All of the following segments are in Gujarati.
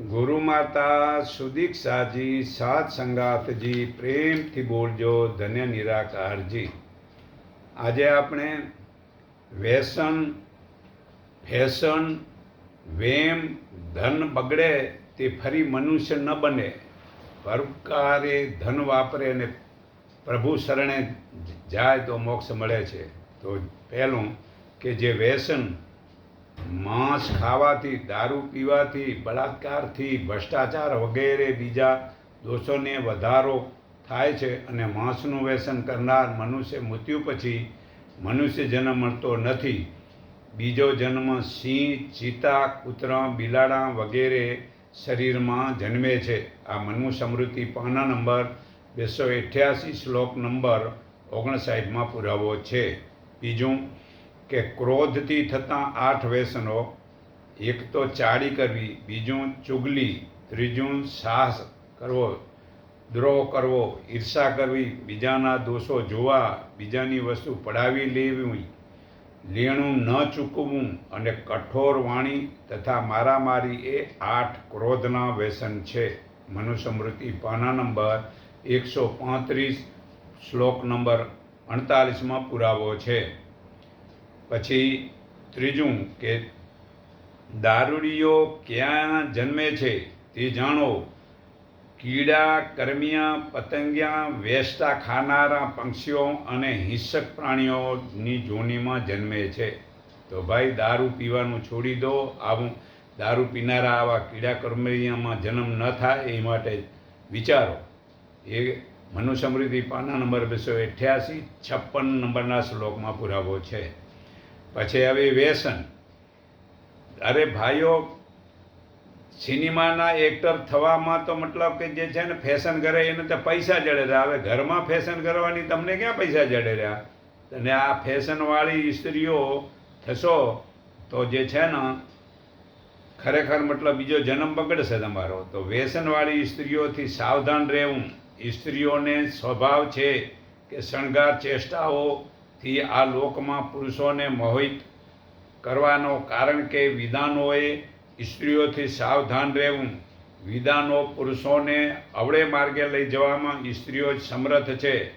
ગુરુ માતા સુદીક્ષાજી, સાત સંગાતજી પ્રેમથી બોલજો, ધન્ય નિરાકારજી આજે આપણે વ્યસન, ફેશન, વેમ, ધન બગડે તે ફરી મનુષ્ય ન બને. પરોપકારે ધન વાપરે અને પ્રભુ શરણે જાય તો મોક્ષ મળે છે. તો પહેલું કે જે વ્યસન માંસ ખાવાથી, દારૂ પીવાથી, બળાત્કારથી, ભ્રષ્ટાચાર વગેરે બીજા દોષોને વધારો થાય છે અને માંસનું વ્યસન કરનાર મનુષ્ય મૃત્યુ પછી મનુષ્ય જન્મ મળતો નથી. બીજો જન્મ સિંહ ચિત્તા કૂતરા, બિલાડા વગેરે શરીરમાં જન્મે છે. આ મનુ સમૃદ્ધિ પાના નંબર બેસો અઠ્યાસી શ્લોક નંબર ઓગણસાઠમાં પુરાવો છે. બીજું કે ક્રોધથી થતાં આઠ વ્યસનો, એક તો ચાડી કરવી, બીજું ચુગલી, ત્રીજું સાહસ કરવો, દ્રોહ કરવો, ઈર્ષા કરવી, બીજાના દોષો જોવા, બીજાની વસ્તુ પડાવી લેવી, લેણું ન ચૂકવવું અને કઠોર વાણી તથા મારામારી એ આઠ ક્રોધના વ્યસન છે. મનુસ્મૃતિ પાના નંબર એકસો પાંત્રીસ, શ્લોક નંબર અડતાલીસમાં પુરાવો છે. પછી ત્રીજું કે દારૂડિયો ક્યાં જન્મે છે તે જાણો. કીડા, કરમિયા, પતંગિયા વેસ્ટા ખાનારા પંક્ષીઓ અને હિંસક પ્રાણીઓની જોનીમાં જન્મે છે. તો ભાઈ, દારૂ પીવાનું છોડી દો. આવું દારૂ પીનારા આવા કીડા કરમિયામાં જન્મ ન થાય એ માટે વિચારો. એ મનુસ્મૃતિ પાના નંબર બસો અઠ્યાસી, છપ્પન નંબરના શ્લોકમાં પુરાવો છે. પછી હવે વ્યસન. અરે ભાઈઓ, સિનેમાના એક્ટર થવામાં તો મતલબ કે જે છે ને ફેશન કરે એને તો પૈસા જડે રહ્યા. હવે ઘરમાં ફેશન કરવાની તમને ક્યાં પૈસા જડે રહ્યા? અને આ ફેશનવાળી સ્ત્રીઓ થશો તો જે છે ને ખરેખર મતલબ બીજો જન્મ બગડશે તમારો. તો વ્યસનવાળી સ્ત્રીઓથી સાવધાન રહેવું. સ્ત્રીઓને સ્વભાવ છે કે શણગાર ચેષ્ટાઓથી આ લોકમાં પુરુષોને મોહિત કરવાનો કારણ કે વિધાનોએ સ્ત્રીઓથી સાવધાન રહેવું. વિધાનો પુરુષોને અવળે માર્ગે લઈ જવામાં સ્ત્રીઓ જ સમર્થ છે.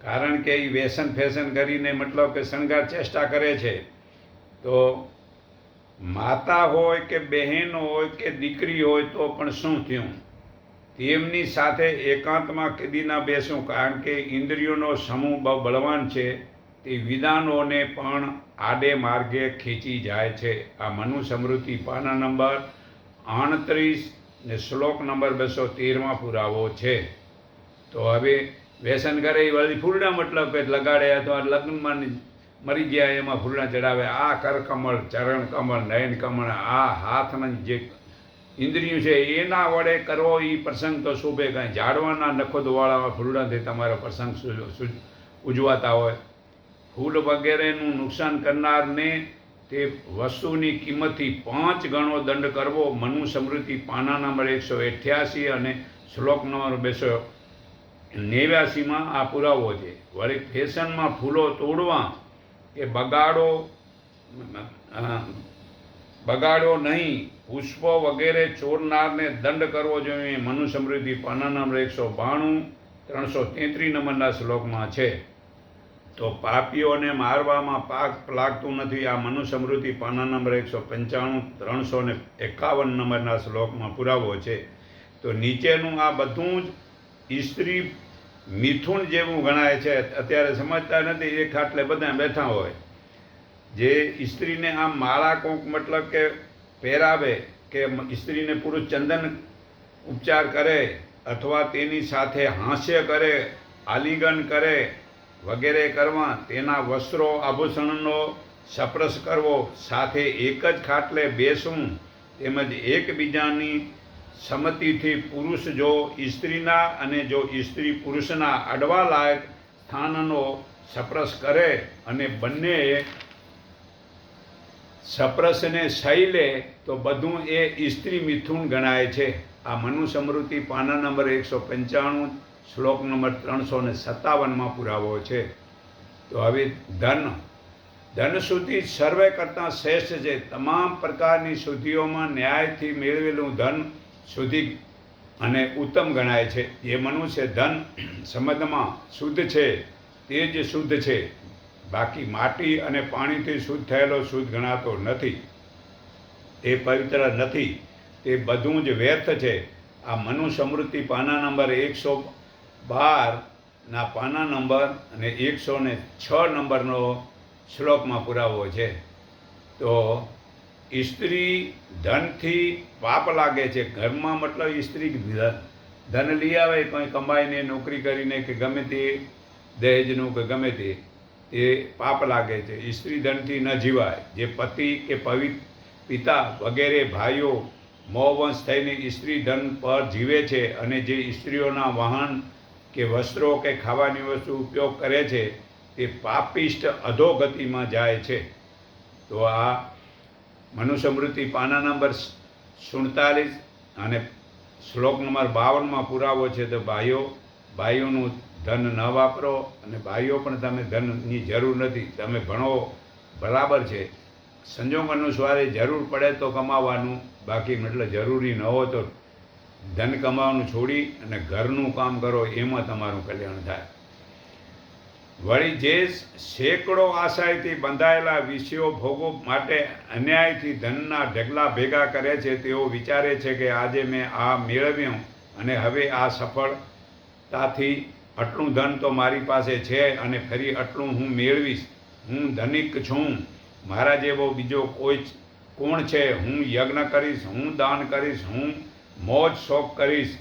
કારણ કે એ વ્યસન ફેશન કરીને મતલબ કે શણગાર ચેષ્ટા કરે છે. તો માતા હોય કે બહેન હોય કે દીકરી હોય તો પણ શું થયું? તેમની સાથે એકાંતમાં કદી ના બેસું કારણ કે ઇન્દ્રિયોનો સમૂહ બળવાન છે. તે વિધાનોને પણ આડે માર્ગે ખેંચી જાય છે. આ મનુ સમૃદ્ધિ પાના નંબર આણત્રીસ ને શ્લોક નંબર બસો તેરમાં પુરાવો છે. તો હવે વ્યસન કરે એ વળી ફૂલડા મતલબ કે લગાડે અથવા લગ્નમાં મરી ગયા એમાં ફૂલડા ચડાવે. આ કરકમળ ચરણ કમળ નયન કમળ આ હાથના જે ઇન્દ્રિયું છે એના વડે કરવો એ પ્રસંગ તો શોભે. કાંઈ ઝાડવાના નખોદવાળા ફૂલડાથી તમારો પ્રસંગ ઉજવાતા હોય. ફૂલ વગેરેનું નુકસાન કરનારને તે વસ્તુની કિંમતથી પાંચ ગણો દંડ કરવો મનુ સમૃદ્ધિ પાના નંબર એકસો અઠ્યાસી અને શ્લોક નંબર બેસો નેવ્યાસીમાં આ પુરાવો છે. વળી ફેશનમાં ફૂલો તોડવા કે બગાડો બગાડો નહીં, પુષ્પો વગેરે ચોરનારને દંડ કરવો જોઈએ. મનુ સમૃદ્ધિ પાના નંબર એકસો બાણું, ત્રણસો તેત્રીસ નંબરના શ્લોકમાં છે. તો પાપીઓને મારવામાં પાક લાગતું નથી. આ મનુ સમૃદ્ધિ પાના નંબર એકસો પંચાણું, ત્રણસો ને એકાવન નંબરના શ્લોકમાં પુરાવો છે. તો નીચેનું આ બધું જ સ્ત્રી મિથુન જેવું ગણાય છે. અત્યારે સમજતા નથી એક ખાટલે બધા બેઠા હોય. જે સ્ત્રીને આમ માળા કોંક મતલબ કે પહેરાવે કે સ્ત્રીને પુરુષ ચંદન ઉપચાર કરે અથવા તેની સાથે હાસ્ય કરે, આલિંગન કરે વગેરે કરવા તેના વસ્ત્રો આભૂષણનો સપ્રસ કરવો, સાથે એક જ ખાટલે બેસવું તેમજ એકબીજાની સંમતિથી પુરુષ જો સ્ત્રીના અને જો સ્ત્રી પુરુષના અડવા લાયક સ્થાનનો સપ્રસ કરે અને બંને સપ્રસને સહી લે, તો બધું એ સ્ત્રી મિથુન ગણાય છે. આ મનુ સમૃદ્ધિ પાના નંબર એકસો પંચાણું શ્લોક નંબર ત્રણસો ને સત્તાવનમાં પુરાવો છે. તો હવે ધન. ધન શુદ્ધિ સર્વે કરતાં શ્રેષ્ઠ છે. તમામ પ્રકારની શુદ્ધિઓમાં ન્યાયથી મેળવેલું ધન શુદ્ધિ અને ઉત્તમ ગણાય છે. જે મનુષ્ય ધન. સંબંધમાં શુદ્ધ છે. તે જ શુદ્ધ છે. બાકી માટી અને પાણીથી શુદ્ધ થયેલો શુદ્ધ ગણાતો નથી. તે પવિત્ર નથી. તે બધું જ વ્યર્થ છે. આ મનુ સમૃદ્ધિ પાના નંબર એકસો બારના પાના નંબર અને એકસો ને છ નંબરનો શ્લોકમાં પુરાવો છે. તો સ્ત્રી ધનથી પાપ લાગે છે. ઘરમાં મતલબ સ્ત્રી ધન લઈ આવે, કંઈ કમાઈને, નોકરી કરીને કે ગમે તે દહેજનું કે ગમે તે એ પાપ લાગે છે. સ્ત્રી ધનથી ન જીવાય. જે પતિ કે પવિ પિતા વગેરે ભાઈઓ મોવંશ થઈને સ્ત્રી ધન પર જીવે છે અને જે સ્ત્રીઓના વાહન કે વસ્ત્રો કે ખાવાની વસ્તુ ઉપયોગ કરે છે તે પાપિષ્ટ અધોગતિમાં જાય છે. તો આ મનુસ્મૃતિ પાના નંબર સુડતાલીસ અને શ્લોક નંબર બાવનમાં પુરાવો છે, તો ભાઈઓ, ભાઈઓનું ધન ન વાપરો અને ભાઈઓ પણ તમે ધનની જરૂર નથી. તમે ભણો, બરાબર છે. સંજોગ અનુસારે જરૂર પડે તો કમાવાનું, બાકી મતલબ જરૂરી ન હોય તો ધન કમાવાનું છોડી અને ઘરનું કામ કરો, એમાં તમારું કલ્યાણ થાય. વળી જે સેંકડો આશાયથી બંધાયેલા વિષયો ભોગો માટે અન્યાયથી ધનના ઢગલા ભેગા કરે છે, તેઓ વિચારે છે કે આજે મેં આ મેળવ્યું અને હવે આ સફળતાથી આટલું ધન તો મારી પાસે છે અને ફરી આટલું હું મેળવીશ. હું ધનિક છું. મારા જેવો બીજો કોઈ કોણ છે? હું યજ્ઞ કરીશ, હું દાન કરીશ, હું મોજ શોખ કરીશ.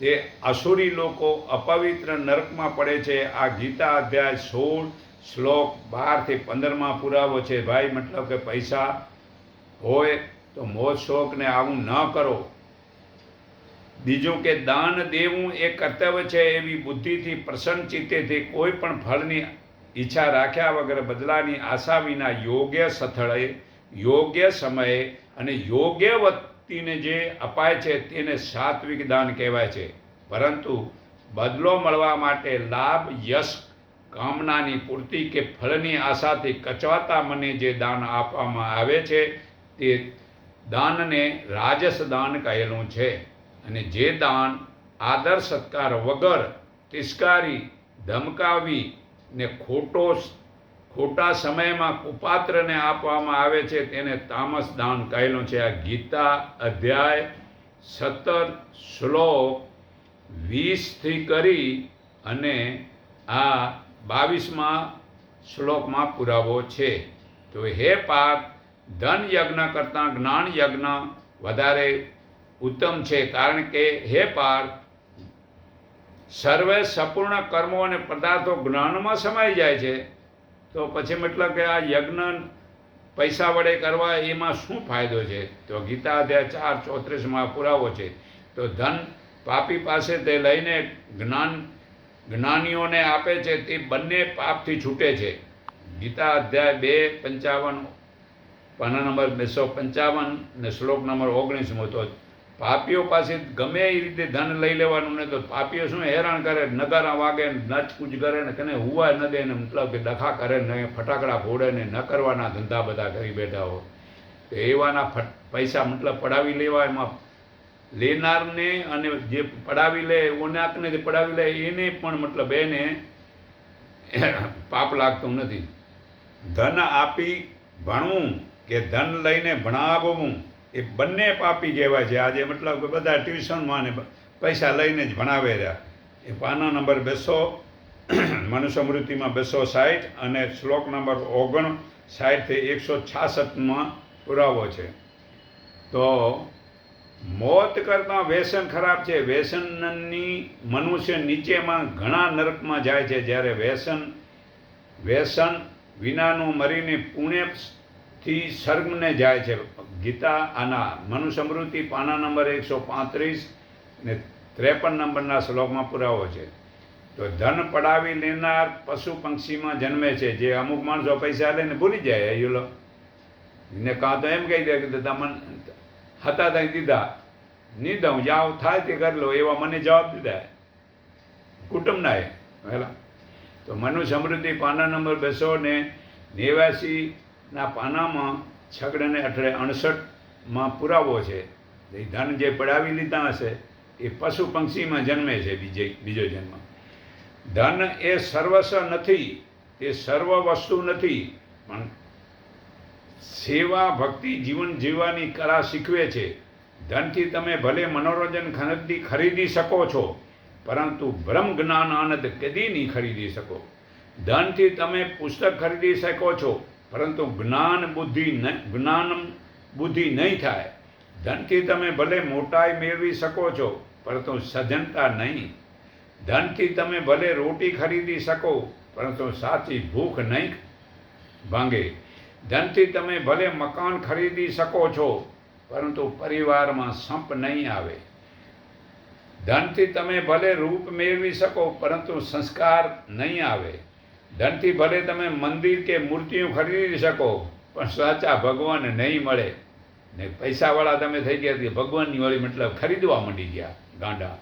તે અસુરી લોકો અપવિત્ર નરકમાં પડે છે. આ ગીતા અધ્યાય સોળ શ્લોક બારથી પંદરમાં પુરાવો છે. ભાઈ, મતલબ કે પૈસા હોય તો મોજ શોખને આવું ન કરો. બીજું કે દાન દેવું એ કર્તવ્ય છે એવી બુદ્ધિથી પ્રસન્ન ચિત્તેથી કોઈ પણ ફળની ઈચ્છા રાખ્યા વગર બદલાની આશા વિના યોગ્ય સ્થળે, યોગ્ય સમયે અને યોગ્ય વ્યક્તિને જે અપાય છે તેને સાત્વિક દાન કહેવાય છે. પરંતુ બદલો મળવા માટે લાભ, યશ, કામનાની પૂર્તિ કે ફળની આશાથી કચવાતા મને જે દાન આપવામાં આવે છે તે દાનને રાજસ દાન કહેલું છે. અને જે દાન આદર સત્કાર વગર તિસ્કારી, ધમકાવી ને ખોટો ખોટા સમયમાં કુપાત્રને આપવામાં આવે છે, તેને તામસ દાન કહેલું છે. આ ગીતા અધ્યાય સત્તર શ્લોક વીસથી કરી અને આ બાવીસમાં શ્લોકમાં પુરાવો છે. તો હે પાક ધન યજ્ઞ કરતાં જ્ઞાન યજ્ઞ વધારે ઉત્તમ છે, કારણ કે હે પાર્થ, સર્વે સંપૂર્ણ કર્મો અને પદાર્થો જ્ઞાનમાં સમાઈ જાય છે. તો પછી મતલબ કે આ યજ્ઞ પૈસા વડે કરવા એમાં શું ફાયદો છે? તો ગીતા અધ્યાય ચાર ચોત્રીસમાં પુરાવો છે. તો ધન પાપી પાસે તે લઈને જ્ઞાન, જ્ઞાનીઓને આપે છે, તે બંને પાપથી છૂટે છે. ગીતા અધ્યાય બે પંચાવન પન્ના નંબર બેસો પંચાવન ને શ્લોક નંબર ઓગણીસમો તો પાપીઓ પાસે ગમે એ રીતે ધન લઈ લેવાનું ને તો પાપીઓ શું હેરાન કરે, નગારા વાગે નચ કૂચ કરે ને કને હુવા ન દે ને મતલબ કે ડખા કરે ને ફટાકડા ફોડે ને ન કરવાના ધંધા બધા કરી બેઠા હોય. તો એવાના પૈસા મતલબ પડાવી લેવા એમાં. લેનારને અને જે પડાવી લે, ઓનાકને જે પડાવી લે, એને પણ મતલબ એને પાપ લાગતું નથી. ધન આપી ભણવું કે ધન લઈને ભણાવવું? એ બંને પાપી કહેવાય છે. આજે મતલબ કે બધા ટ્યુશનમાં ને પૈસા લઈને જ ભણાવે રહ્યા. એ પાના નંબર બેસો મનુસ્મૃતિમાં બેસો સાઠ અને શ્લોક નંબર ઓગણ સાઠથી એકસો છાસઠમાં પુરાવો છે. તો મોત કરતાં વ્યસન ખરાબ છે. વ્યસનની મનુષ્ય નીચેમાં ઘણા નરકમાં જાય છે. જ્યારે વ્યસન વ્યસન વિનાનું મરીને પુણ્યથી સર્ગને જાય છે. ગીતા આના મનુસ્મૃતિ પાના નંબર એકસો પાંત્રીસ ને ત્રેપન નંબરના શ્લોકમાં પુરાવો છે. તો ધન પડાવી લેનાર પશુ પંક્ષીમાં જન્મે છે. જે અમુક માણસો પૈસા લઈને ભૂલી જાય અયુલો ને કાં તો એમ કહી દે કે તમને હતા ત્યાં દીધા. નહીં દઉં, જાઓ, થાય તે કરી લો. એવા મને જવાબ દીધા. કુટુંબના એ પહેલાં તો મનુ સમૃદ્ધિ પાના નંબર બેસો ને નેવ્યાસીના પાનામાં છગડને અઠરે અડસઠમાં પુરાવો છે. એ ધન જે પડાવી લીધા હશે, એ પશુ પંક્ષીમાં જન્મે છે બીજે બીજો જન્મ. ધન એ સર્વસ્વ નથી તે સર્વ વસ્તુ નથી, પણ સેવા ભક્તિ જીવન જીવવાની કળા શીખવે છે. ધનથી તમે ભલે મનોરંજન ખરીદી ખરીદી શકો છો, પરંતુ બ્રહ્મ જ્ઞાન આનંદ કદી નહીં ખરીદી શકો. ધનથી તમે પુસ્તક ખરીદી શકો છો પરંતુ જ્ઞાન બુદ્ધિ જ્ઞાન બુદ્ધિ નહીં થાય. ધનથી તમે ભલે મોટાઈ મેળવી શકો છો, પરંતુ સજ્જનતા નહીં. ધનથી તમે ભલે રોટી ખરીદી શકો, પરંતુ સાચી ભૂખ નહીં ભાંગે. ધનથી તમે ભલે મકાન ખરીદી શકો છો, પરંતુ પરિવારમાં સંપ નહીં આવે. ધનથી તમે ભલે રૂપ મેળવી શકો, પરંતુ સંસ્કાર નહીં આવે. ધનથી ભલે તમે મંદિર કે મૂર્તિઓ ખરીદી શકો, પણ સાચા ભગવાન નહીં મળે. ને પૈસાવાળા તમે થઈ ગયા ભગવાનની વળી મતલબ ખરીદવા માંડી ગયા, ગાંડા.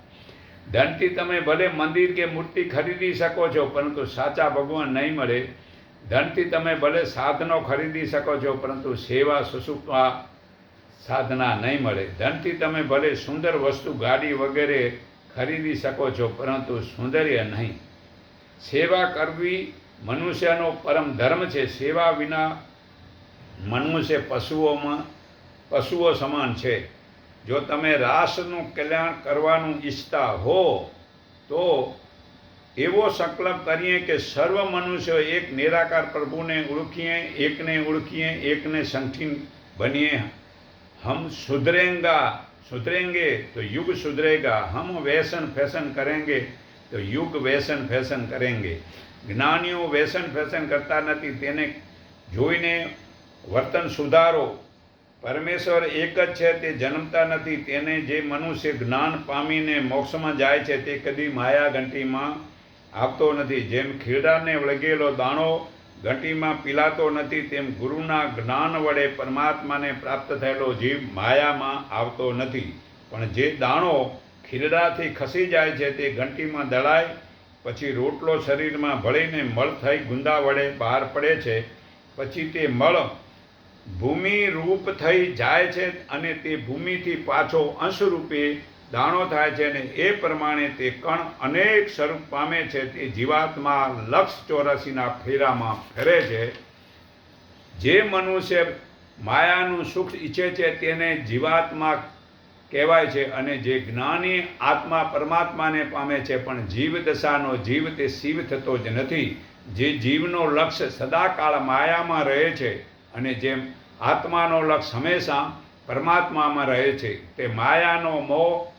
ધનથી તમે ભલે મંદિર કે મૂર્તિ ખરીદી શકો છો, પરંતુ સાચા ભગવાન નહીં મળે. ધનથી તમે ભલે સાધનો ખરીદી શકો છો, પરંતુ સેવા સુસુપા સાધના નહીં મળે. ધનથી તમે ભલે સુંદર વસ્તુ, ગાડી વગેરે ખરીદી શકો છો, પરંતુ સૌંદર્ય નહીં. સેવા કરવી મનુષ્યનો પરમ ધર્મ છે. સેવા વિના મનુષ્ય પશુઓમાં, પશુઓ સમાન છે. જો તમે રાસનું કલ્યાણ કરવાનું ઈચ્છતા હો, તો એવો સંકલ્પ કરીએ કે સર્વ મનુષ્યો એક નિરાકાર પ્રભુને ઓળખીએ, એકને ઓળખીએ, એકને સંઠીન બનીએ. હમ સુધરેંગા, સુધરેંગે તો યુગ સુધરેગા, હમ વેસન ફેશન કરેંગે. તો યુગ વ્યસન ફેશન કરેંગે. જ્ઞાનીઓ વેસન ફેશન કરતા નથી, તેને જોઈને વર્તન સુધારો. પરમેશ્વર એક જ છે, તે જન્મતા નથી, તેને જે મનુષ્ય જ્ઞાન પામીને મોક્ષમાં જાય છે, તે કદી માયા ઘંટીમાં આપતો નથી. જેમ ખીડાને વળગેલો દાણો ઘંટીમાં પીલાતો નથી, તેમ ગુરુના જ્ઞાન વડે પરમાત્માને પ્રાપ્ત થયેલો જીવ માયામાં આવતો નથી. પણ જે દાણો ખીરડાથી ખસી જાય છે તે ઘંટીમાં દળાય, પછી રોટલો શરીરમાં ભળીને મળ થઈ ગુંદા વડે બહાર પડે છે, પછી તે મળ ભૂમિ રૂપ થઈ જાય છે અને તે ભૂમિથી પાછો અંશરૂપે દાણો થાય છે અને એ પ્રમાણે તે કણ અનેક સ્વરૂપ પામે છે તે જીવાત્મા લક્ષ ચોરાસીના ફેરામાં ફેરે છે. જે મનુષ્ય માયાનું સુખ ઈચ્છે છે તેને જીવાત્મા કહેવાય છે અને જે જ્ઞાની આત્મા પરમાત્માને પામે છે, પણ જીવ દશાનો જીવ તે શિવ થતો જ નથી. જે જીવનો લક્ષ્ય સદાકાળ માયામાં રહે છે અને જેમ આત્માનો લક્ષ્ય હંમેશા પરમાત્મામાં રહે છે, તે માયાનો મોહ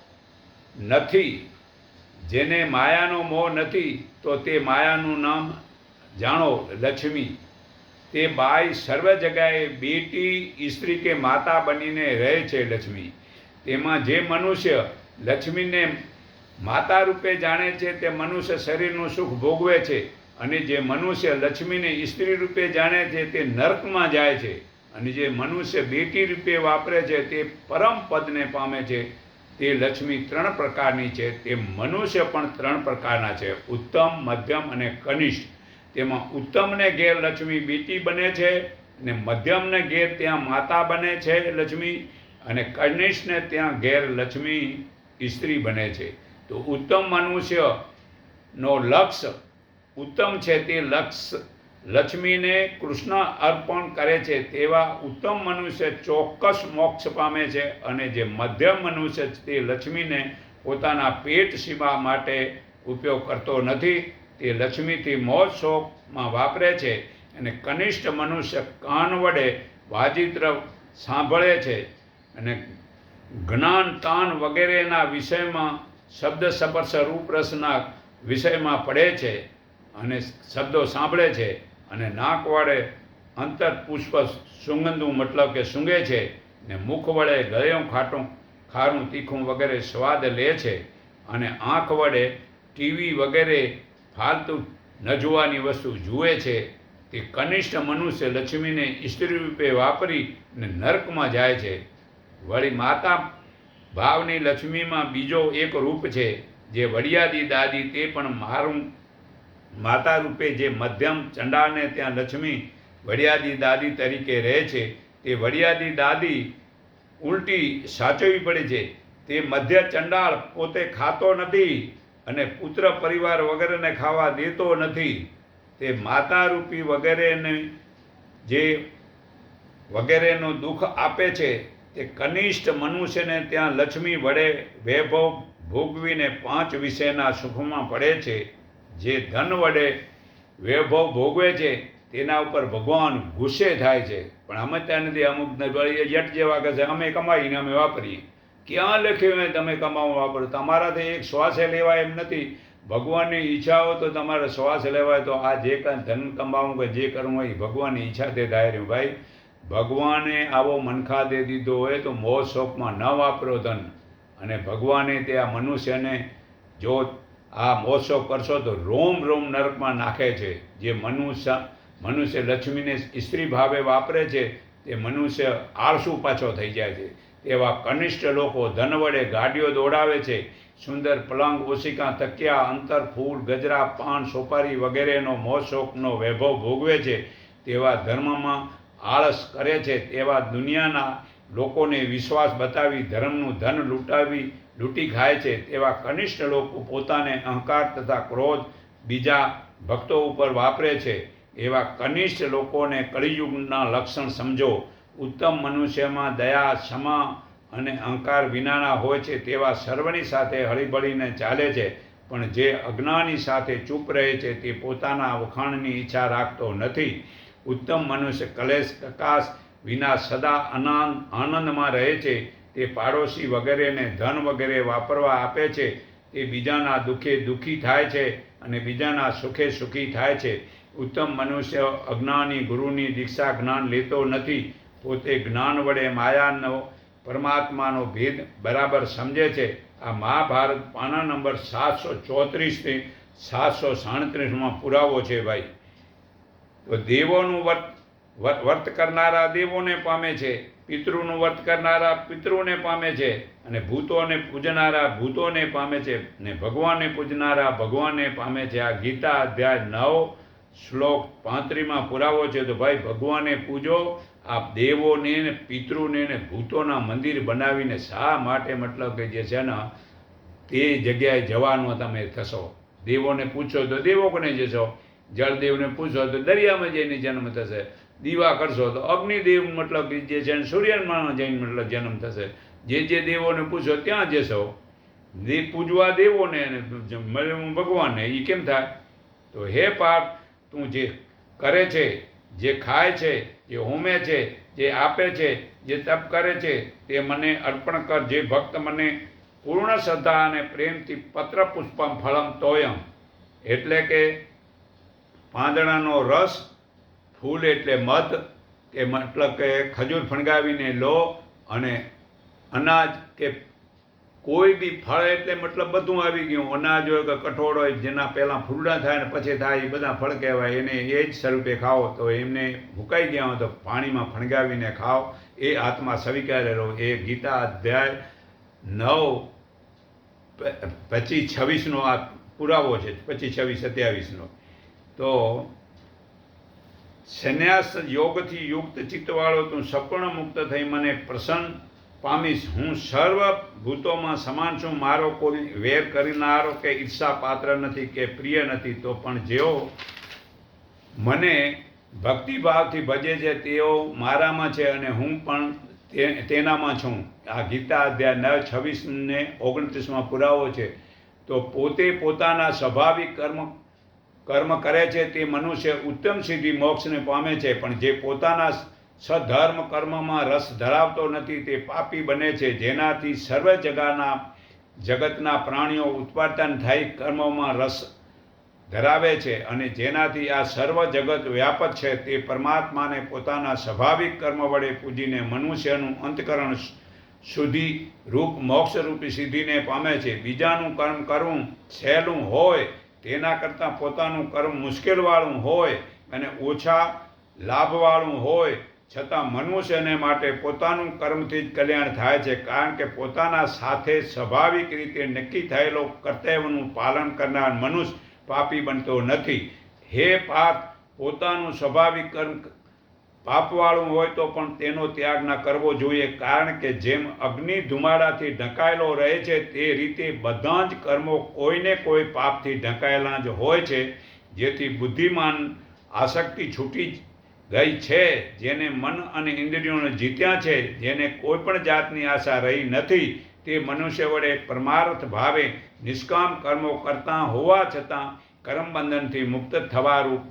નથી. જેને માયાનો મોહ નથી, તો તે માયાનું નામ જાણો લક્ષ્મી. તે બાઈ સર્વ જગાએ બેટી સ્ત્રી કે માતા બનીને રહે છે લક્ષ્મી. તેમાં જે મનુષ્ય લક્ષ્મીને માતા રૂપે જાણે છે તે મનુષ્ય શરીરનું સુખ ભોગવે છે અને જે મનુષ્ય લક્ષ્મીને સ્ત્રી રૂપે જાણે છે તે નર્કમાં જાય છે અને જે મનુષ્ય બેટી રૂપે વાપરે છે તે પરમ પદને પામે છે, તે લક્ષ્મી ત્રણ પ્રકારની છે. તે મનુષ્ય પણ ત્રણ પ્રકારના છે, ઉત્તમ, મધ્યમ અને કનિષ્ઠ. તેમાં ઉત્તમને ઘેર લક્ષ્મી બેટી બને છે અને મધ્યમને ઘેર ત્યાં માતા બને છે લક્ષ્મી. અને કનિષ્ઠને ત્યાં ઘેર લક્ષ્મી સ્ત્રી બને છે. તો ઉત્તમ મનુષ્યનો લક્ષ્ય ઉત્તમ છે તે લક્ષ, લક્ષ્મીને કૃષ્ણ અર્પણ કરે છે તેવા ઉત્તમ મનુષ્ય ચોક્કસ મોક્ષ પામે છે અને જે મધ્યમ મનુષ્ય તે લક્ષ્મીને પોતાના પેટ સીમા માટે ઉપયોગ કરતો નથી. તે લક્ષ્મીથી મોજ શોખમાં વાપરે છે અને કનિષ્ઠ મનુષ્ય કાન વડે વાજિત્ર સાંભળે છે. અને જ્ઞાન તાન વગેરેના વિષયમાં શબ્દ સ્પર્શ રૂપરસના વિષયમાં પડે છે અને શબ્દો સાંભળે છે અને નાક વડે અંતર પુષ્પ સુગંધું મતલબ કે સૂંઘે છે ને મુખ વડે ગળ્યું ખાટું ખારું તીખું વગેરે સ્વાદ લે છે અને આંખ વડે ટીવી વગેરે ફાલતુ ન જોવાની વસ્તુ જુએ છે, તે કનિષ્ઠ મનુષ્ય લક્ષ્મીને સ્ત્રી રૂપે વાપરી ને નર્કમાં જાય છે. વળી માતા ભાવની લક્ષ્મીમાં બીજો એક રૂપ છે, જે વડિયાદી દાદી તે પણ મારું માતા રૂપે જે મધ્યમ ચંડાળને ત્યાં લક્ષ્મી વડિયાદી દાદી તરીકે રહે છે, તે વડિયાદી દાદી ઉલટી સાચવવી પડે છે. તે મધ્ય ચંડાળ પોતે ખાતો નથી અને પુત્ર પરિવાર વગેરેને ખાવા દેતો નથી. તે માતા રૂપી વગેરેને જે વગેરેનું દુઃખ આપે છે તે કનિષ્ઠ મનુષ્યને ત્યાં લક્ષ્મી વડે વૈભવ ભોગવીને પાંચ વિષયના સુખમાં પડે છે, જે ધન વડે વૈભવ ભોગવે છે, તેના ઉપર ભગવાન ગુસ્સે થાય છે. પણ અમે ત્યાં નથી, અમુક યટ જેવા કહે છે, અમે કમાઈને અમે વાપરીએ. ક્યાં લખ્યું હોય તમે કમાવા વાપરો? તમારાથી એક શ્વાસે લેવાય એમ નથી. ભગવાનની ઈચ્છા હોય તો તમારે શ્વાસ લેવાય તો આ જે કાંઈ ધન કમાવું કે જે કરવું હોય એ ભગવાનની ઈચ્છાથી થાય રહ્યું ભાઈ ભગવાને આવો મનખા દે દીધો હોય તો મોહ શોખમાં ન વાપરો ધન. અને ભગવાને તે આ મનુષ્યને જો આ મોહ કરશો તો રોમ રોમ નરકમાં નાખે છે. જે મનુષ્ય મનુષ્ય લક્ષ્મીને સ્ત્રી ભાવે વાપરે છે, તે મનુષ્ય આળસુ પાછો થઈ જાય છે. તેવા કનિષ્ઠ લોકો ધન વડે ગાડીઓ દોડાવે છે. સુંદર પલંગ, ઓશિકા, તકિયા, અંતર, ફૂલ, ગજરા, પાન, સોપારી વગેરેનો મોહ શોખનો વૈભવ ભોગવે છે. તેવા ધર્મમાં આળસ કરે છે તેવા દુનિયાના લોકોને વિશ્વાસ બતાવી, ધર્મનું ધન લૂંટાવી, લૂંટી ખાય છે તેવા કનિષ્ઠ લોકો પોતાને અહંકાર તથા ક્રોધ બીજા ભક્તો ઉપર વાપરે છે. એવા કનિષ્ઠ લોકોને કળિયુગના લક્ષણ સમજો. ઉત્તમ મનુષ્યમાં દયા, ક્ષમા અને અહંકાર વિનાના હોય છે તેવા સર્વની સાથે હળીભળીને ચાલે છે. પણ જે અજ્ઞાની સાથે ચૂપ રહે છે તે પોતાના વખાણની ઈચ્છા રાખતો નથી. ઉત્તમ મનુષ્ય કલેશ, પ્રકાશ વિના સદા અનંત આનંદમાં રહે છે. તે પાડોશી વગેરેને ધન વગેરે વાપરવા આપે છે. તે બીજાના દુઃખે દુઃખી થાય છે અને બીજાના સુખે સુખી થાય છે. ઉત્તમ મનુષ્ય અજ્ઞાની ગુરુની દીક્ષા જ્ઞાન લેતો નથી. પોતે જ્ઞાન વડે માયાનો, પરમાત્માનો ભેદ બરાબર સમજે છે. આ મહાભારત પાના નંબર સાતસો ચોત્રીસથી સાતસો સાડત્રીસમાં પુરાવો છે ભાઈ. તો દેવોનું વર્ત વર્ત કરનારા દેવોને પામે છે, પિતૃનું વર્ત કરનારા પિતૃને પામે છે, અને ભૂતોને પૂજનારા ભૂતોને પામે છે ને ભગવાનને પૂજનારા ભગવાનને પામે છે. આ ગીતા અધ્યાય નવ શ્લોક પાંત્રીમાં પુરાવો છે, તો ભાઈ ભગવાને પૂજો આ દેવોને ને પિતૃને ને ભૂતોના મંદિર બનાવીને શા માટે મતલબ કે જે છે ને, તે જગ્યાએ જવાનો તમે થશો. દેવોને પૂછો, તો દેવો કોને જશો જળદેવને પૂછો તો દરિયામાં જઈને જન્મ થશે. દીવા કરશો તો અગ્નિદેવ મતલબ જે છે સૂર્યમાં જઈને મતલબ જન્મ થશે. જે જે દેવોને પૂછો ત્યાં જશો. જે પૂજવા દેવોને ભગવાનને એ કેમ થાય? તો હે પાપ તું જે કરે છે, જે ખાય છે, જે હોમે છે, જે આપે છે, જે તપ કરે છે, તે મને અર્પણ કર. જે ભક્ત મને પૂર્ણ શ્રદ્ધા અને પ્રેમથી પત્ર પુષ્પમ ફળમ તોયમ. એટલે કે પાંદડાનો રસ, ફૂલ એટલે મધ, કે મતલબ કે ખજૂર ફણગાવીને લો અને અનાજ કે કોઈ બી ફળ એટલે મતલબ બધું આવી ગયું. અનાજ હોય કે કઠોળ હોય, જેના પહેલાં ફૂલડા થાય ને પછી થાય, એ બધા ફળ કહેવાય. એને એ જ સ્વરૂપે ખાઓ. તો એમને મુકાઈ ગયા હોય તો પાણીમાં ફણગાવીને ખાઓ. એ આત્મા સ્વીકારે રહો. એ ગીતા અધ્યાય નવ પચીસ છવ્વીસનો આ પુરાવો છે. પચીસ છવ્વીસ સત્યાવીસનો. તો સંન્યાસ યોગથી યુક્ત ચિત્તવાળો તું સપૂર્ણ મુક્ત થઈ મને પ્રસન્ન પામીશ. હું સર્વ ભૂતોમાં સમાન છું. મારો કોઈ વેર કરનારો કે ઈર્ષા પાત્ર નથી કે પ્રિય નથી. તો પણ જેઓ મને ભક્તિભાવથી ભજે છે, તેઓ મારામાં છે અને હું પણ તેનામાં છું. આ ગીતા અધ્યાય નવ, છવ્વીસ ને ઓગણત્રીસમાં પુરાવો છે. તો પોતે પોતાના સ્વાભાવિક કર્મ કર્મ કરે છે તે મનુષ્ય ઉત્તમ સિદ્ધિ મોક્ષને પામે છે, પણ જે પોતાના સધર્મ કર્મમાં રસ ધરાવતો નથી તે પાપી બને છે. જેનાથી સર્વ જગાના, જગતના પ્રાણીઓ ઉત્પાદન થાય કર્મોમાં રસ ધરાવે છે અને જેનાથી આ સર્વ જગત વ્યાપક છે તે પરમાત્માને પોતાના સ્વાભાવિક કર્મ વડે પૂજીને મનુષ્યનું અંતકરણ સુધી રૂપ, મોક્ષરૂપી સિદ્ધિને પામે છે. બીજાનું કર્મ કરવું સહેલું હોય તેના કરતાં પોતાનું કર્મ મુશ્કેલવાળું હોય અને ઓછા લાભવાળું હોય, છતાં મનુષ્યને માટે પોતાનું કર્મથી જ કલ્યાણ થાય છે, કારણ કે પોતાના સાથે સ્વાભાવિક રીતે નક્કી થયેલો કર્તવ્યનું પાલન કરનાર મનુષ્ય પાપી બનતો નથી. હે પાપ, પોતાનું સ્વાભાવિક કર્મ પાપવાળું હોય તો પણ તેનો ત્યાગ ન કરવો જોઈએ, કારણ કે જેમ અગ્નિ ધુમાડાથી ઢંકાયેલો રહે છે, તે રીતે બધા જ કર્મો કોઈને કોઈ પાપથી ઢંકાયેલા જ હોય છે, જેથી બુદ્ધિમાન આસક્તિ છૂટી ગઈ છે, જેને મન અને ઇન્દ્રિયોને જીત્યા છે, જેને કોઈ પણ જાતની આશા રહી નથી, તે મનુષ્ય વડે પરમાર્થ ભાવે નિષ્કામ કર્મો કરતા હોવા છતાં, કર્મબંધનથી મુક્ત થવારૂપ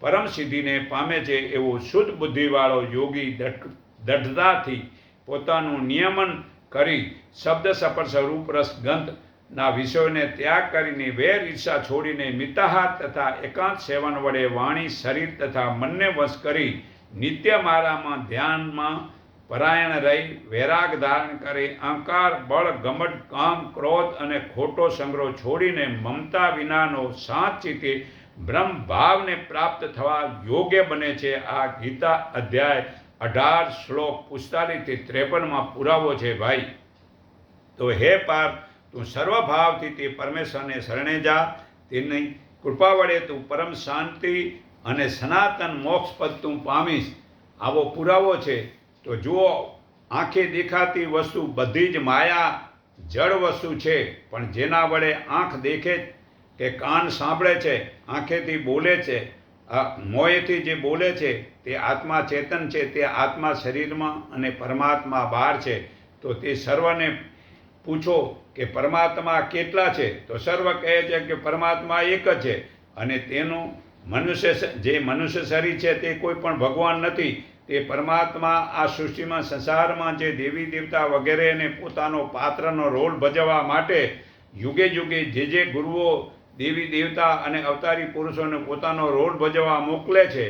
પરમ સિદ્ધિને પામે છે એવો શુદ્ધ બુદ્ધિવાળો યોગી દઢ દઢતાથી પોતાનું નિયમન કરી શબ્દ સપર્શ રૂપ રસ ગંધના વિષયોને ત્યાગ કરીને વેર ઈર્ષા છોડીને મિતાહાર તથા એકાંત સેવન વડે વાણી, શરીર તથા મનને વશ કરી નિત્ય મારામાં ધ્યાનમાં પરાયણ રહી, વૈરાગ ધારણ કરે, અહંકાર, બળ, ગમટ, કામ, ક્રોધ અને ખોટો સંગ્રહ છોડીને મમતા વિનાનો સાત ચિત્તે બ્રહ્મ ભાવને પ્રાપ્ત થવા યોગ્ય બને છે. આ ગીતા અધ્યાય અઢાર શ્લોક પુસ્તાલીસથી ત્રેપનમાં પુરાવો છે, ભાઈ. તો હે પાર્થ, તું સર્વભાવથી તે પરમેશ્વરને શરણે જા. તેની કૃપા વડે તું પરમ શાંતિ અને સનાતન મોક્ષ પદ તું પામીશ. આવો પુરાવો છે. તો જુઓ, આંખે દેખાતી વસ્તુ બધી જ માયા, જળ વસ્તુ છે. પણ જેના વડે આંખ દેખે કે કાન સાંભળે છે, આંખેથી બોલે છે મોંએથી જે બોલે છે, તે આત્મા ચેતન છે, તે આત્મા શરીરમાં અને પરમાત્મા બહાર છે. તો તે સર્વને પૂછો કે પરમાત્મા કેટલા છે? તો સર્વ કહે છે કે પરમાત્મા એક જ છે. અને તેનું મનુષ્ય જે મનુષ્ય શરીર છે, તે કોઈ પણ ભગવાન નથી. તે પરમાત્મા આ સૃષ્ટિમાં સંસારમાં જે દેવી દેવતા વગેરેને પોતાનો પાત્રનો રોલ ભજવવા માટે યુગે યુગે જે જે ગુરુઓ દેવી દેવતા અને અવતારી પુરુષોને પોતાનો રોલ ભજવવા મોકલે છે,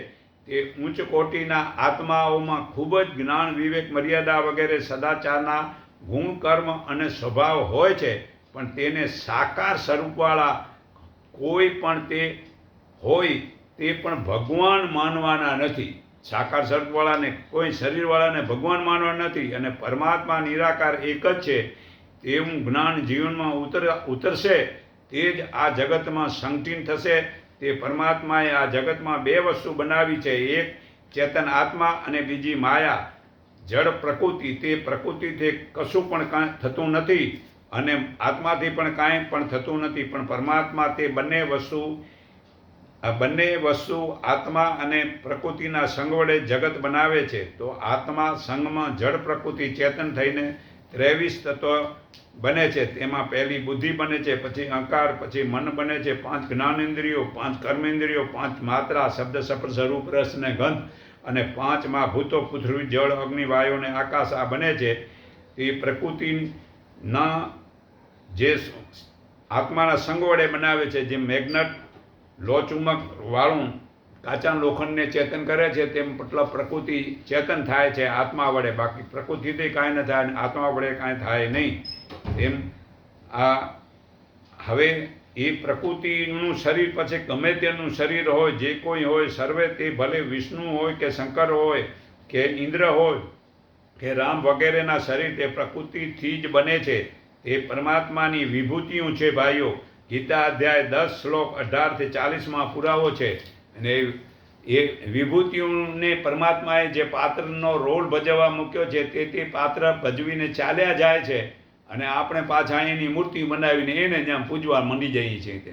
તે ઉચ્ચ કોટીના આત્માઓમાં ખૂબ જ જ્ઞાન, વિવેક, મર્યાદા વગેરે સદાચારના ગુણ, કર્મ અને સ્વભાવ હોય છે, પણ તેને સાકાર સ્વરૂપવાળા કોઈ પણ તે હોય તે પણ ભગવાન માનવાના નથી. સાકાર સ્વરૂપવાળાને કોઈ શરીરવાળાને ભગવાન માનવા નથી અને પરમાત્મા નિરાકાર એક જ છે, તેવું જ્ઞાન જીવનમાં ઉતર, ઉતરશે તે જ આ જગતમાં સંકટીન થશે. તે પરમાત્માએ આ જગતમાં બે વસ્તુ બનાવી છે. એક, ચેતન આત્મા અને બીજી માયા. જળ પ્રકૃતિ, તે પ્રકૃતિથી કશું પણ કાંઈ થતું નથી અને આત્માથી પણ કાંઈ પણ થતું નથી. પણ પરમાત્મા તે બંને વસ્તુ, આ બંને વસ્તુ આત્મા અને પ્રકૃતિના સંગ વડે જગત બનાવે છે. તો આત્મા સંગમાં જળ પ્રકૃતિ ચેતન થઈને ત્રેવીસ તત્વ બને છે. તેમાં પહેલી બુદ્ધિ બને છે, પછી અંકાર પછી મન બને છે. પાંચ જ્ઞાનેન્દ્રિયો, પાંચ કર્મેન્દ્રિયો, પાંચ માત્રા, શબ્દ સફળ સ્વરૂપ, રસ ને ગંધ અને પાંચમાં ભૂતો, પૃથ્વી, જળ, અગ્નિ, વાયુ અને આકાશ આ બને છે. એ પ્રકૃતિના જે આત્માના સંગ વડે બનાવે છે જે મેગ્નેટ, લોચુમક, વાળું કાચા લોખંડને ચેતન કરે છે, તેમ મતલબ પ્રકૃતિ ચેતન થાય છે, આત્મા વડે. બાકી પ્રકૃતિથી કાંઈ ન થાય અને આત્મા વડે કાંઈ થાય નહીં. એમ આ હવે એ પ્રકૃતિનું શરીર પછી ગમે તેનું શરીર હોય, જે કોઈ હોય, સર્વે તે ભલે વિષ્ણુ હોય કે શંકર હોય, કે ઇન્દ્ર હોય, કે રામ વગેરેના શરીર, તે પ્રકૃતિથી જ બને છે. તે પરમાત્માની વિભૂતિઓ છે, ભાઈઓ. ગીતા અધ્યાય દસ શ્લોક અઢારથી ચાલીસમાં પુરાવો છે. અને એ વિભૂતિઓને પરમાત્માએ જે પાત્રનો રોલ ભજવવા મૂક્યો છે, તે તે પાત્ર ભજવીને ચાલ્યા જાય છે અને આપણે પાછા એની મૂર્તિ બનાવીને એને જ્યાં પૂજવા મંડી જઈએ છીએ તે.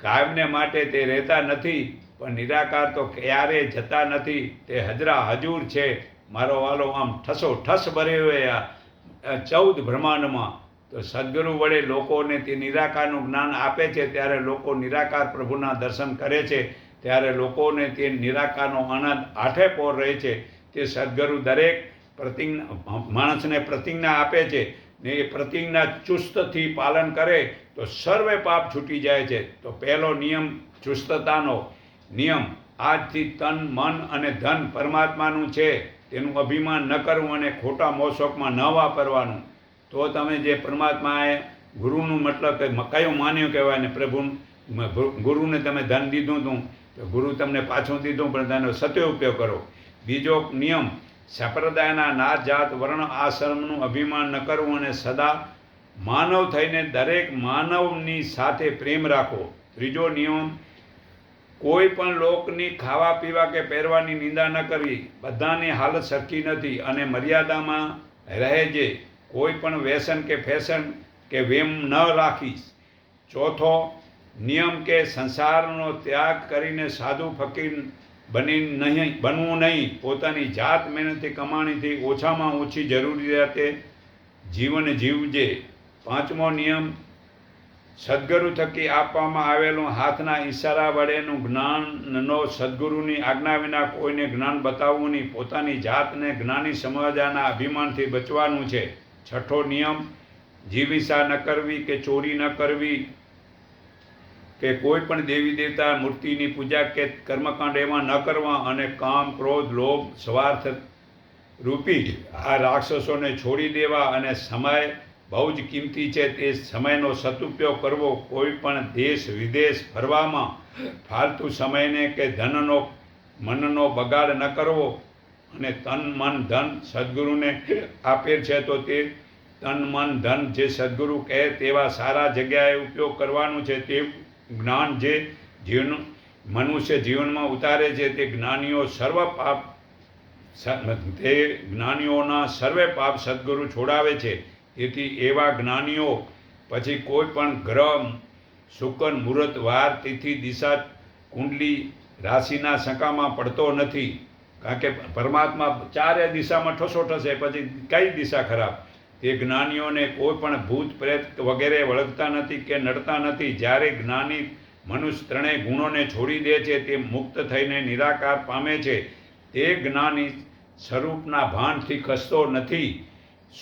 કાયમને માટે તે રહેતા નથી, પણ નિરાકાર તો ક્યારે જતા નથી, તે હજરા હજૂર છે. મારો વાલો આમ ઠસો ઠસ ભર્યો આ ચૌદ બ્રહ્માંડમાં. તો સદગુરુ વડે લોકોને તે નિરાકારનું જ્ઞાન આપે છે, ત્યારે લોકો નિરાકાર પ્રભુના દર્શન કરે છે. ત્યારે લોકોને તે નિરાકારનો આનંદ આઠે પોર રહે છે. તે સદગુરુ દરેક પ્રતિજ્ઞા, માણસને પ્રતિજ્ઞા આપે છે ને એ પ્રતિજ્ઞા ચુસ્તથી પાલન કરે તો સર્વે પાપ છૂટી જાય છે. તો પહેલો નિયમ ચુસ્તતાનો. નિયમ, આજથી તન, મન અને ધન પરમાત્માનું છે. તેનું અભિમાન ન કરવું અને ખોટા મોશોકમાં ન વાપરવાનું. તો તમે જે પરમાત્માએ ગુરુનું મતલબ કે કયું માન્યું કહેવાય ને પ્રભુ ગુરુને તમે ધન દીધું હતું. તો ગુરુ તમને પાછું દીધું, પણ તેનો સત્યોપયોગ કરો. બીજો નિયમ, સંપ્રદાયના નાત જાત વર્ણ આશ્રમનું અભિમાન ન કરવું અને સદા માનવ થઈને દરેક માનવની સાથે પ્રેમ રાખો ત્રીજો નિયમ, કોઈ પણ લોકની ખાવા પીવા કે પહેરવાની નિંદા ન કરવી. બધાની હાલત સરખી નથી અને મર્યાદામાં રહે જે. કોઈ પણ વ્યસન કે ફેશન કે વેમ ન રાખીશ ચોથો નિયમ કે સંસારનો ત્યાગ કરીને સાધુ ફકીર બની નહીં, બનવું નહીં. પોતાની જાત મહેનતથી કમાણીથી ઓછામાં ઓછી જરૂરિયાતે જીવન જીવજે. પાંચમો નિયમ, સદગુરુ થકી આપવામાં આવેલું હાથના ઈશારા વડેનું જ્ઞાનનો સદગુરુની આજ્ઞા વિના કોઈને જ્ઞાન બતાવવું નહીં. પોતાની જાતને જ્ઞાની સમજાના અભિમાનથી બચવાનું છે. છઠ્ઠો નિયમ, જીવિષા ન કરવી કે ચોરી ન કરવી. કે કોઈ પણ દેવી દેવતા મૂર્તિની પૂજા કે કર્મકાંડ એમાં ન કરવા અને કામ, ક્રોધ, લોભ, સ્વાર્થ રૂપી આ રાક્ષસોને છોડી દેવા અને સમય બહુ જ કિંમતી છે તે સમયનો સદુપયોગ કરવો કોઈ પણ દેશ, વિદેશ ફરવામાં ફાલતુ સમયને કે ધનનો, મનનો બગાડ ન કરવો અને તન, મન, ધન સદગુરુને આપે છે તો તે તન, મન, ધન જે સદગુરુ કહે તેવા સારા જગ્યાએ ઉપયોગ કરવાનું છે તે જ્ઞાન જે જીવન, મનુષ્ય જીવનમાં ઉતારે છે તે જ્ઞાનીઓ સર્વ પાપ તે જ્ઞાનીઓના સર્વે પાપ સદગુરુ છોડાવે છે. તેથી એવા જ્ઞાનીઓ પછી કોઈ પણ ગ્રહ, શુકન, મુહૂર્ત, વાર, તિથિ, દિશા, કુંડલી, રાશિના શંકામાં પડતો નથી. કારણ કે પરમાત્મા ચારે દિશામાં ઠસો ઠસે પછી કઈ દિશા ખરાબ? તે જ્ઞાનીઓને કોઈ પણ ભૂત, પ્રેત વગેરે વળગતા નથી કે નડતા નથી, જ્યારે જ્ઞાની મનુષ્ય ત્રણેય ગુણોને છોડી દે છે, તે મુક્ત થઈને નિરાકાર પામે છે. તે જ્ઞાની સ્વરૂપના ભાનથી ખસતો નથી,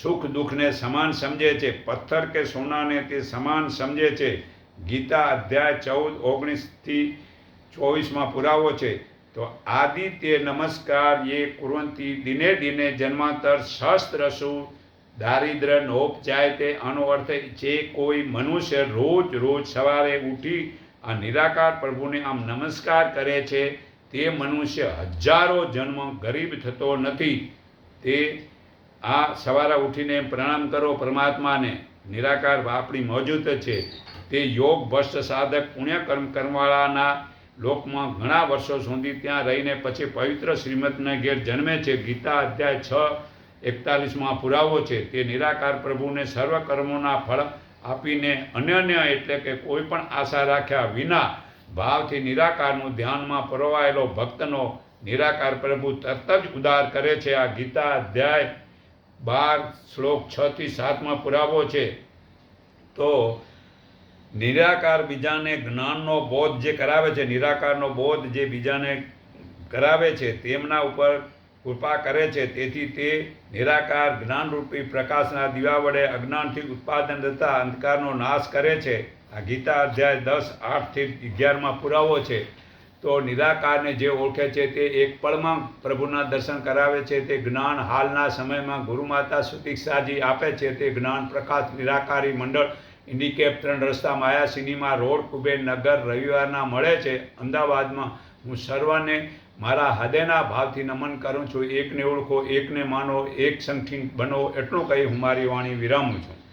સુખ દુઃખને સમાન સમજે છે, પથ્થર કે સોનાને તે સમાન સમજે છે. ગીતા અધ્યાય ચૌદ, ઓગણીસથી ચોવીસમાં પુરાવો છે, તો આદિત્ય નમસ્કાર યે કુર્વંતી દિને દિને જન્માંતર શસ્ત્રસુ દારિદ્ર નોપચાય તે આનો જે કોઈ મનુષ્ય રોજ રોજ સવારે ઉઠી આ નિરાકાર પ્રભુને આમ નમસ્કાર કરે છે, તે મનુષ્ય હજારો જન્મ ગરીબ થતો નથી. તે આ સવારે ઉઠીને પ્રણામ કરો પરમાત્માને. નિરાકાર આપણી મોજૂદ છે. તે યોગ ભ્રષ્ટ સાધક પુણ્યકર્મ કરવાળાના લોકમાં ઘણા વર્ષો સુધી ત્યાં રહીને પછી પવિત્ર શ્રીમદના ઘેર જન્મે છે. ગીતા અધ્યાય છ એકતાલીસમાં પુરાવો છે, તે નિરાકાર પ્રભુને સર્વ કર્મોના ફળ આપીને અનન્ય એટલે કે કોઈ પણ આશા રાખ્યા વિના ભાવથી નિરાકારનું ધ્યાનમાં પરોવાયેલો ભક્તનો નિરાકાર પ્રભુ તરત જ ઉદાર કરે છે. આ ગીતા અધ્યાય બાર શ્લોક છ થી સાતમાં પુરાવો છે. તો નિરાકાર બીજાને જ્ઞાનનો બોધ જે કરાવે છે, નિરાકારનો બોધ જે બીજાને કરાવે છે, તેમના ઉપર કૃપા કરે છે. તેથી તે નિરાકાર, જ્ઞાનરૂપી, પ્રકાશના દીવા વડે અજ્ઞાનથી ઉત્પાદન થતા અંધકારનો નાશ કરે છે. આ ગીતા અધ્યાય દસ આઠથી અગિયારમાં પુરાવો છે. તો નિરાકારને જે ઓળખે છે તે એક પળમાં પ્રભુના દર્શન કરાવે છે. તે જ્ઞાન હાલના સમયમાં ગુરુમાતા સુતિક્ષાજી આપે છે. તે જ્ઞાન પ્રકાશ નિરાકારી મંડળ ઇન્ડિકેપ ત્રણ રસ્તા માયા સિનેમા રોડ, કુબેર નગર રવિવારના મળે છે. અમદાવાદમાં હું સર્વને મારા હૃદયના ભાવથી નમન કરું છું. એકને ઓળખો, એકને માનો, એક સંગઠિત બનો. એટલું કહી હું મારી વાણી વિરામું છું.